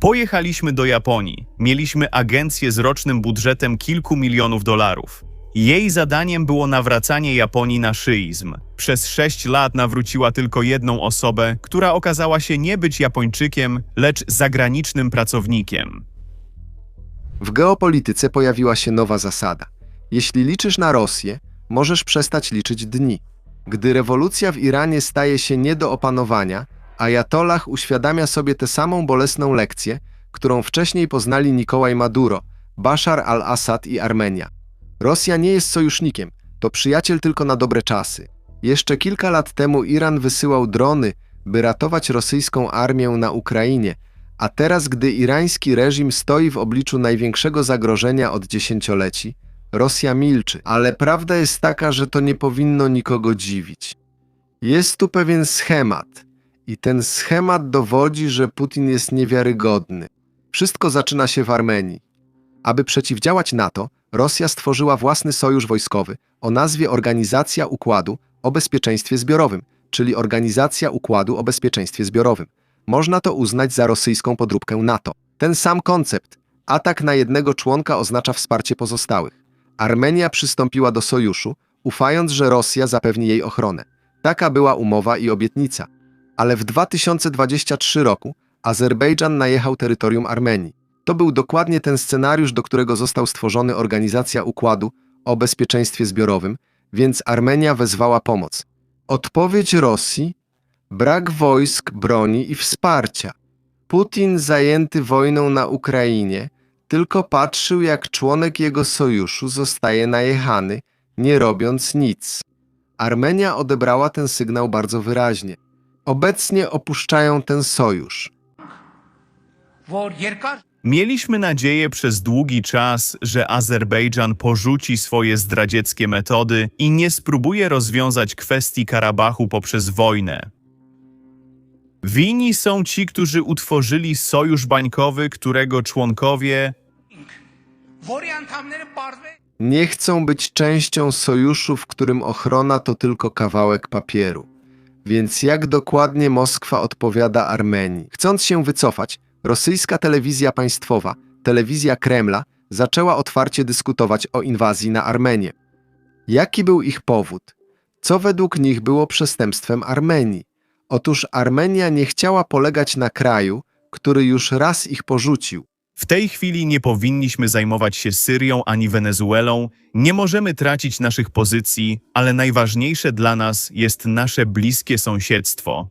Pojechaliśmy do Japonii. Mieliśmy agencję z rocznym budżetem kilku milionów dolarów. Jej zadaniem było nawracanie Japonii na szyizm. Przez sześć lat nawróciła tylko jedną osobę, która okazała się nie być Japończykiem, lecz zagranicznym pracownikiem. W geopolityce pojawiła się nowa zasada. Jeśli liczysz na Rosję, możesz przestać liczyć dni. Gdy rewolucja w Iranie staje się nie do opanowania, Ajatollah uświadamia sobie tę samą bolesną lekcję, którą wcześniej poznali Nikolaj Maduro, Bashar al-Assad i Armenia. Rosja nie jest sojusznikiem, to przyjaciel tylko na dobre czasy. Jeszcze kilka lat temu Iran wysyłał drony, by ratować rosyjską armię na Ukrainie, a teraz, gdy irański reżim stoi w obliczu największego zagrożenia od dziesięcioleci, Rosja milczy, ale prawda jest taka, że to nie powinno nikogo dziwić. Jest tu pewien schemat i ten schemat dowodzi, że Putin jest niewiarygodny. Wszystko zaczyna się w Armenii. Aby przeciwdziałać NATO, Rosja stworzyła własny sojusz wojskowy o nazwie Organizacja Układu o Bezpieczeństwie Zbiorowym, czyli Organizacja Układu o Bezpieczeństwie Zbiorowym. Można to uznać za rosyjską podróbkę NATO. Ten sam koncept, atak na jednego członka oznacza wsparcie pozostałych. Armenia przystąpiła do sojuszu, ufając, że Rosja zapewni jej ochronę. Taka była umowa i obietnica. Ale w 2023 roku Azerbejdżan najechał terytorium Armenii. To był dokładnie ten scenariusz, do którego został stworzony Organizacja Układu o Bezpieczeństwie Zbiorowym, więc Armenia wezwała pomoc. Odpowiedź Rosji? Brak wojsk, broni i wsparcia. Putin, zajęty wojną na Ukrainie, tylko patrzył, jak członek jego sojuszu zostaje najechany, nie robiąc nic. Armenia odebrała ten sygnał bardzo wyraźnie obecnie opuszczają ten sojusz. Mieliśmy nadzieję przez długi czas, że Azerbejdżan porzuci swoje zdradzieckie metody i nie spróbuje rozwiązać kwestii Karabachu poprzez wojnę. Winni są ci, którzy utworzyli sojusz bańkowy, którego członkowie Nie chcą być częścią sojuszu, w którym ochrona to tylko kawałek papieru. Więc jak dokładnie Moskwa odpowiada Armenii? Chcąc się wycofać, rosyjska telewizja państwowa, telewizja Kremla, zaczęła otwarcie dyskutować o inwazji na Armenię. Jaki był ich powód? Co według nich było przestępstwem Armenii? Otóż Armenia nie chciała polegać na kraju, który już raz ich porzucił. W tej chwili nie powinniśmy zajmować się Syrią ani Wenezuelą, nie możemy tracić naszych pozycji, ale najważniejsze dla nas jest nasze bliskie sąsiedztwo.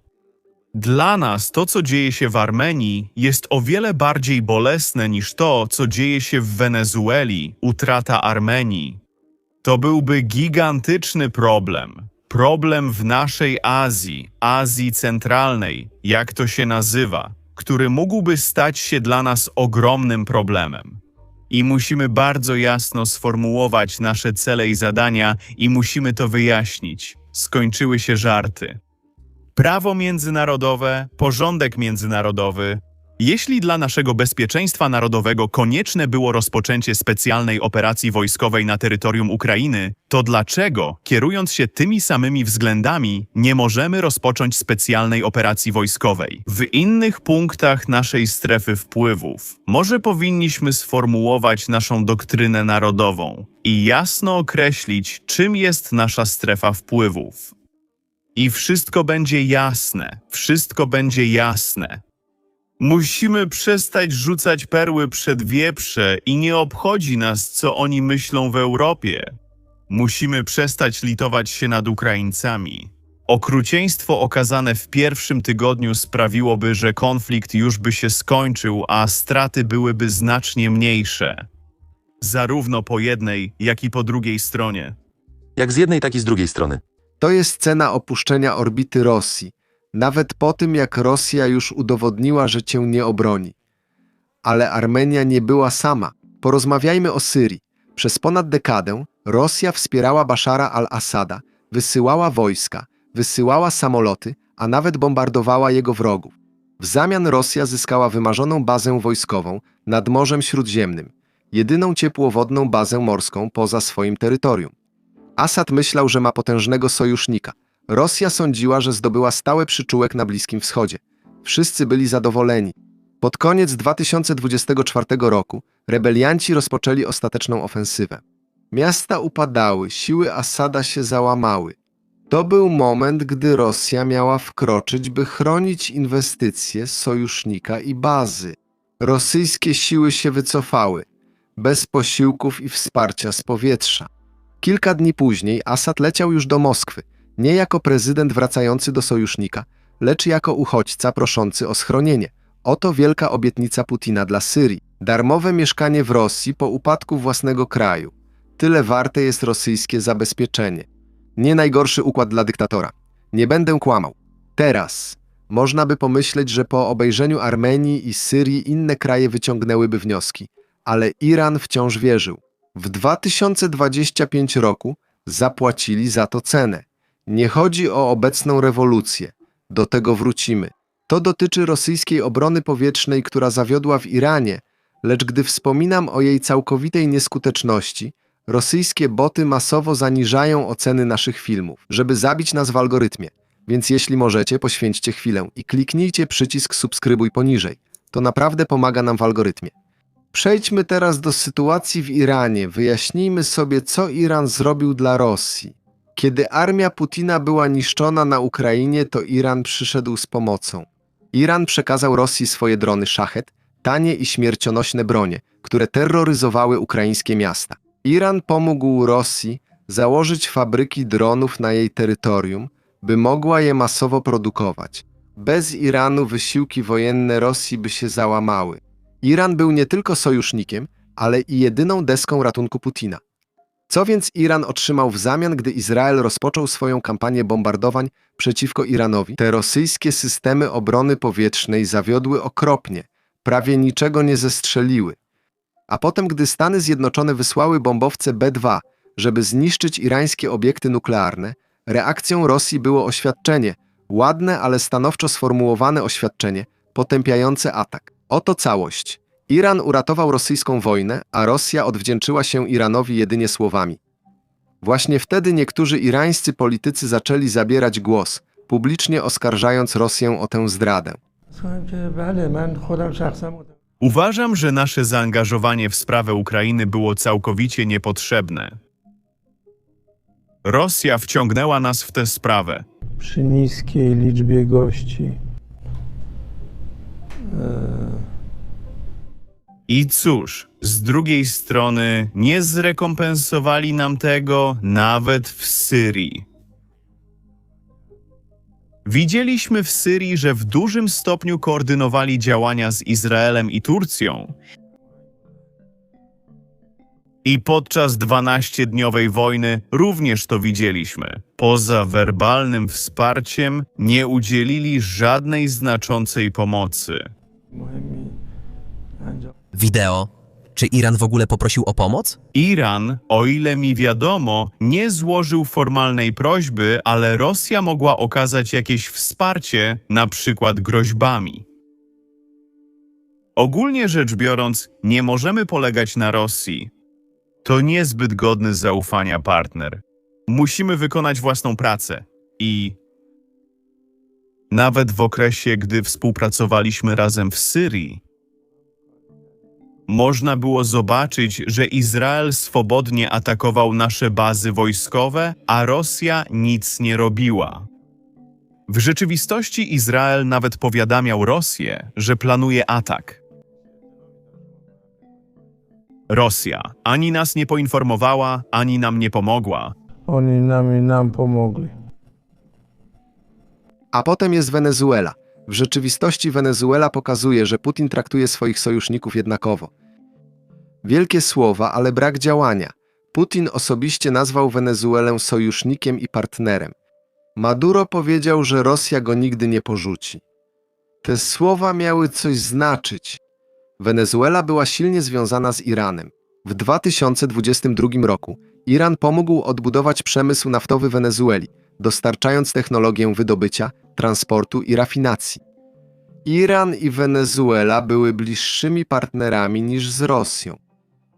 Dla nas to, co dzieje się w Armenii, jest o wiele bardziej bolesne niż to, co dzieje się w Wenezueli utrata Armenii. To byłby gigantyczny problem. Problem w naszej Azji, Azji Centralnej, jak to się nazywa, który mógłby stać się dla nas ogromnym problemem. I musimy bardzo jasno sformułować nasze cele i zadania i musimy to wyjaśnić. Skończyły się żarty. Prawo międzynarodowe, porządek międzynarodowy. Jeśli dla naszego bezpieczeństwa narodowego konieczne było rozpoczęcie specjalnej operacji wojskowej na terytorium Ukrainy, to dlaczego, kierując się tymi samymi względami, nie możemy rozpocząć specjalnej operacji wojskowej? W innych punktach naszej strefy wpływów może powinniśmy sformułować naszą doktrynę narodową i jasno określić, czym jest nasza strefa wpływów. I wszystko będzie jasne, wszystko będzie jasne. Musimy przestać rzucać perły przed wieprze i nie obchodzi nas, co oni myślą w Europie. Musimy przestać litować się nad Ukraińcami. Okrucieństwo okazane w pierwszym tygodniu sprawiłoby, że konflikt już by się skończył, a straty byłyby znacznie mniejsze. Zarówno po jednej, jak i po drugiej stronie. Jak z jednej, tak i z drugiej strony. To jest cena opuszczenia orbity Rosji, nawet po tym, jak Rosja już udowodniła, że cię nie obroni. Ale Armenia nie była sama. Porozmawiajmy o Syrii. Przez ponad dekadę Rosja wspierała Bashara al-Assada, wysyłała wojska, wysyłała samoloty, a nawet bombardowała jego wrogów. W zamian Rosja zyskała wymarzoną bazę wojskową nad Morzem Śródziemnym, jedyną ciepłowodną bazę morską poza swoim terytorium. Asad myślał, że ma potężnego sojusznika. Rosja sądziła, że zdobyła stały przyczółek na Bliskim Wschodzie. Wszyscy byli zadowoleni. Pod koniec 2024 roku rebelianci rozpoczęli ostateczną ofensywę. Miasta upadały, siły Asada się załamały. To był moment, gdy Rosja miała wkroczyć, by chronić inwestycje, sojusznika i bazy. Rosyjskie siły się wycofały, bez posiłków i wsparcia z powietrza. Kilka dni później Asad leciał już do Moskwy, nie jako prezydent wracający do sojusznika, lecz jako uchodźca proszący o schronienie. Oto wielka obietnica Putina dla Syrii. Darmowe mieszkanie w Rosji po upadku własnego kraju. Tyle warte jest rosyjskie zabezpieczenie. Nie najgorszy układ dla dyktatora. Nie będę kłamał. Teraz można by pomyśleć, że po obejrzeniu Armenii i Syrii inne kraje wyciągnęłyby wnioski, ale Iran wciąż wierzył. W 2025 roku zapłacili za to cenę. Nie chodzi o obecną rewolucję. Do tego wrócimy. To dotyczy rosyjskiej obrony powietrznej, która zawiodła w Iranie, lecz gdy wspominam o jej całkowitej nieskuteczności, rosyjskie boty masowo zaniżają oceny naszych filmów, żeby zabić nas w algorytmie. Więc jeśli możecie, poświęćcie chwilę i kliknijcie przycisk subskrybuj poniżej. To naprawdę pomaga nam w algorytmie. Przejdźmy teraz do sytuacji w Iranie. Wyjaśnijmy sobie, co Iran zrobił dla Rosji. Kiedy armia Putina była niszczona na Ukrainie, to Iran przyszedł z pomocą. Iran przekazał Rosji swoje drony Szachet, tanie i śmiercionośne bronie, które terroryzowały ukraińskie miasta. Iran pomógł Rosji założyć fabryki dronów na jej terytorium, by mogła je masowo produkować. Bez Iranu wysiłki wojenne Rosji by się załamały. Iran był nie tylko sojusznikiem, ale i jedyną deską ratunku Putina. Co więc Iran otrzymał w zamian, gdy Izrael rozpoczął swoją kampanię bombardowań przeciwko Iranowi? Te rosyjskie systemy obrony powietrznej zawiodły okropnie, prawie niczego nie zestrzeliły. A potem, gdy Stany Zjednoczone wysłały bombowce B-2, żeby zniszczyć irańskie obiekty nuklearne, reakcją Rosji było oświadczenie, ładne, ale stanowczo sformułowane oświadczenie, potępiające atak. Oto całość. Iran uratował rosyjską wojnę, a Rosja odwdzięczyła się Iranowi jedynie słowami. Właśnie wtedy niektórzy irańscy politycy zaczęli zabierać głos, publicznie oskarżając Rosję o tę zdradę. Uważam, że nasze zaangażowanie w sprawę Ukrainy było całkowicie niepotrzebne. Rosja wciągnęła nas w tę sprawę. Przy niskiej liczbie gości. E, i cóż, z drugiej strony nie zrekompensowali nam tego nawet w Syrii. Widzieliśmy w Syrii, że w dużym stopniu koordynowali działania z Izraelem i Turcją. I podczas 12-dniowej wojny również to widzieliśmy. Poza werbalnym wsparciem nie udzielili żadnej znaczącej pomocy. Wideo. Czy Iran w ogóle poprosił o pomoc? Iran, o ile mi wiadomo, nie złożył formalnej prośby, ale Rosja mogła okazać jakieś wsparcie, na przykład groźbami. Ogólnie rzecz biorąc, nie możemy polegać na Rosji. To niezbyt godny zaufania partner. Musimy wykonać własną pracę i nawet w okresie, gdy współpracowaliśmy razem w Syrii, można było zobaczyć, że Izrael swobodnie atakował nasze bazy wojskowe, a Rosja nic nie robiła. W rzeczywistości Izrael nawet powiadamiał Rosję, że planuje atak. Rosja ani nas nie poinformowała, ani nam nie pomogła. oni nam i nam pomogli A potem jest Wenezuela. W rzeczywistości Wenezuela pokazuje, że Putin traktuje swoich sojuszników jednakowo. Wielkie słowa, ale brak działania. Putin osobiście nazwał Wenezuelę sojusznikiem i partnerem. Maduro powiedział, że Rosja go nigdy nie porzuci. Te słowa miały coś znaczyć. Wenezuela była silnie związana z Iranem. W 2022 roku Iran pomógł odbudować przemysł naftowy Wenezueli, dostarczając technologię wydobycia, transportu i rafinacji. Iran i Wenezuela były bliższymi partnerami niż z Rosją.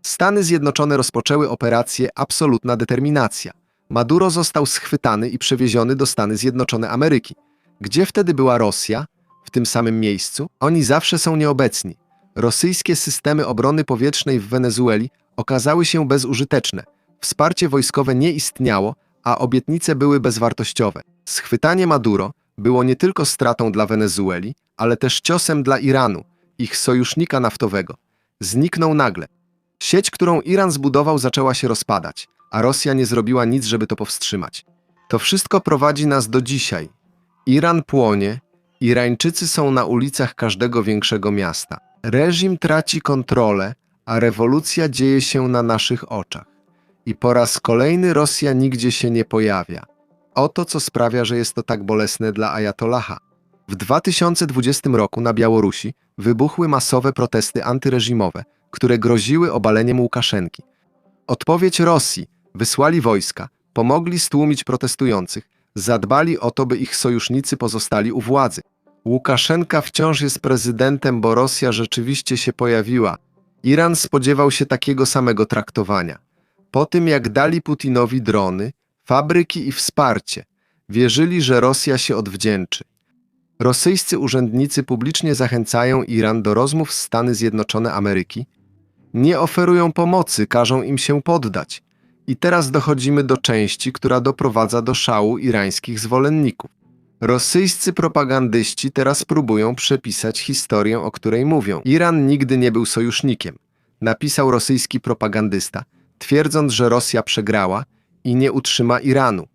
Stany Zjednoczone rozpoczęły operację Absolutna Determinacja. Maduro został schwytany i przewieziony do Stany Zjednoczone Ameryki. Gdzie wtedy była Rosja? w tym samym miejscu? Oni zawsze są nieobecni. Rosyjskie systemy obrony powietrznej w Wenezueli okazały się bezużyteczne. Wsparcie wojskowe nie istniało, a obietnice były bezwartościowe. Schwytanie Maduro było nie tylko stratą dla Wenezueli, ale też ciosem dla Iranu, ich sojusznika naftowego. Zniknął nagle. Sieć, którą Iran zbudował, zaczęła się rozpadać, a Rosja nie zrobiła nic, żeby to powstrzymać. To wszystko prowadzi nas do dzisiaj. Iran płonie, Irańczycy są na ulicach każdego większego miasta. Reżim traci kontrolę, a rewolucja dzieje się na naszych oczach. I po raz kolejny Rosja nigdzie się nie pojawia. Oto co sprawia, że jest to tak bolesne dla Ajatollaha. W 2020 roku na Białorusi wybuchły masowe protesty antyreżimowe, które groziły obaleniem Łukaszenki. Odpowiedź Rosji wysłali wojska, pomogli stłumić protestujących, zadbali o to, by ich sojusznicy pozostali u władzy. Łukaszenka wciąż jest prezydentem, bo Rosja rzeczywiście się pojawiła. Iran spodziewał się takiego samego traktowania. Po tym, jak dali Putinowi drony, fabryki i wsparcie, wierzyli, że Rosja się odwdzięczy. Rosyjscy urzędnicy publicznie zachęcają Iran do rozmów z Stany Zjednoczone Ameryki, nie oferują pomocy, każą im się poddać. I teraz dochodzimy do części, która doprowadza do szału irańskich zwolenników. Rosyjscy propagandyści teraz próbują przepisać historię, o której mówią. Iran nigdy nie był sojusznikiem, napisał rosyjski propagandysta, twierdząc, że Rosja przegrała i nie utrzyma Iranu.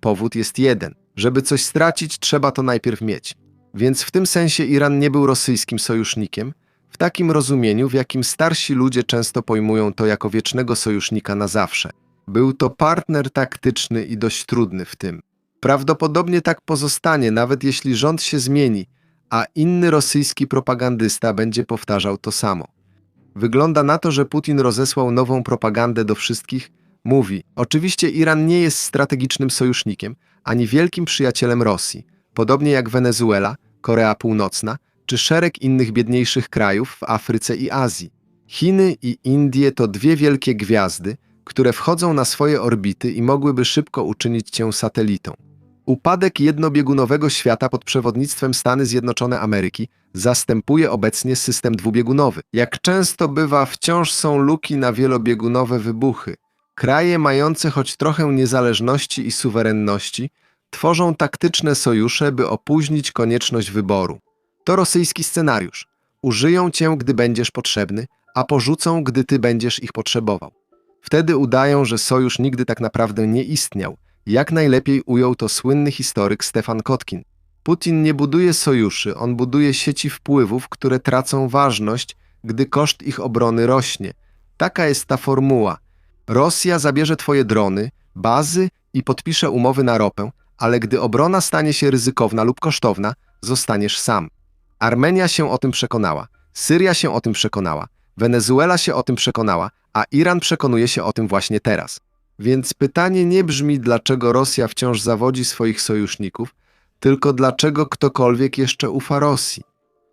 Powód jest jeden. Żeby coś stracić, trzeba to najpierw mieć. Więc w tym sensie Iran nie był rosyjskim sojusznikiem, w takim rozumieniu, w jakim starsi ludzie często pojmują to jako wiecznego sojusznika na zawsze. Był to partner taktyczny i dość trudny w tym. Prawdopodobnie tak pozostanie, nawet jeśli rząd się zmieni, a inny rosyjski propagandysta będzie powtarzał to samo. Wygląda na to, że Putin rozesłał nową propagandę do wszystkich. Mówi: Oczywiście Iran nie jest strategicznym sojusznikiem ani wielkim przyjacielem Rosji, podobnie jak Wenezuela, Korea Północna czy szereg innych biedniejszych krajów w Afryce i Azji. Chiny i Indie to dwie wielkie gwiazdy, które wchodzą na swoje orbity i mogłyby szybko uczynić cię satelitą. Upadek jednobiegunowego świata pod przewodnictwem Stany Zjednoczone Ameryki zastępuje obecnie system dwubiegunowy. Jak często bywa, wciąż są luki na wielobiegunowe wybuchy. Kraje mające choć trochę niezależności i suwerenności tworzą taktyczne sojusze, by opóźnić konieczność wyboru. To rosyjski scenariusz. Użyją cię, gdy będziesz potrzebny, a porzucą, gdy ty będziesz ich potrzebował. Wtedy udają, że sojusz nigdy tak naprawdę nie istniał. Jak najlepiej ujął to słynny historyk Stefan Kotkin. Putin nie buduje sojuszy, on buduje sieci wpływów, które tracą ważność, gdy koszt ich obrony rośnie. Taka jest ta formuła. Rosja zabierze twoje drony, bazy i podpisze umowy na ropę, ale gdy obrona stanie się ryzykowna lub kosztowna, zostaniesz sam. Armenia się o tym przekonała, Syria się o tym przekonała, Wenezuela się o tym przekonała, a Iran przekonuje się o tym właśnie teraz. Więc pytanie nie brzmi, dlaczego Rosja wciąż zawodzi swoich sojuszników, tylko dlaczego ktokolwiek jeszcze ufa Rosji.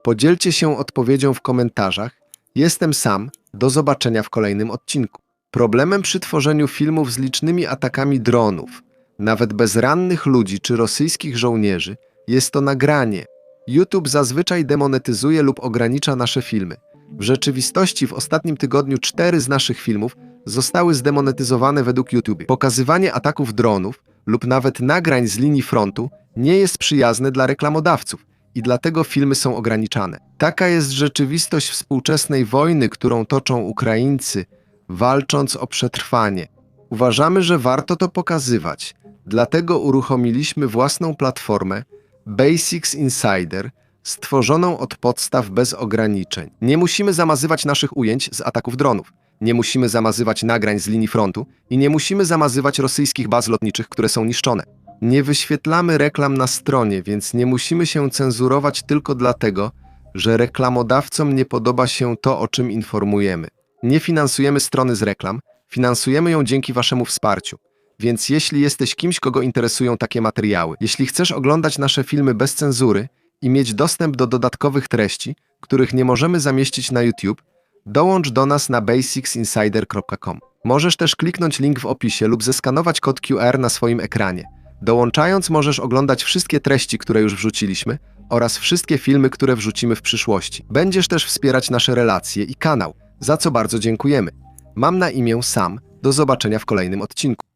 Podzielcie się odpowiedzią w komentarzach. Jestem sam. Do zobaczenia w kolejnym odcinku. Problemem przy tworzeniu filmów z licznymi atakami dronów, nawet bezrannych ludzi czy rosyjskich żołnierzy, jest to nagranie. YouTube zazwyczaj demonetyzuje lub ogranicza nasze filmy. W rzeczywistości w ostatnim tygodniu cztery z naszych filmów zostały zdemonetyzowane według YouTube. Pokazywanie ataków dronów lub nawet nagrań z linii frontu nie jest przyjazne dla reklamodawców i dlatego filmy są ograniczane. Taka jest rzeczywistość współczesnej wojny, którą toczą Ukraińcy, walcząc o przetrwanie. Uważamy, że warto to pokazywać, dlatego uruchomiliśmy własną platformę Basics Insider, stworzoną od podstaw bez ograniczeń. Nie musimy zamazywać naszych ujęć z ataków dronów. Nie musimy zamazywać nagrań z linii frontu i nie musimy zamazywać rosyjskich baz lotniczych, które są niszczone. Nie wyświetlamy reklam na stronie, więc nie musimy się cenzurować tylko dlatego, że reklamodawcom nie podoba się to, o czym informujemy. Nie finansujemy strony z reklam, finansujemy ją dzięki Waszemu wsparciu. Więc jeśli jesteś kimś, kogo interesują takie materiały, jeśli chcesz oglądać nasze filmy bez cenzury i mieć dostęp do dodatkowych treści, których nie możemy zamieścić na YouTube, dołącz do nas na basicsinsider.com. Możesz też kliknąć link w opisie lub zeskanować kod QR na swoim ekranie. Dołączając możesz oglądać wszystkie treści, które już wrzuciliśmy, oraz wszystkie filmy, które wrzucimy w przyszłości. Będziesz też wspierać nasze relacje i kanał, za co bardzo dziękujemy. Mam na imię Sam. Do zobaczenia w kolejnym odcinku.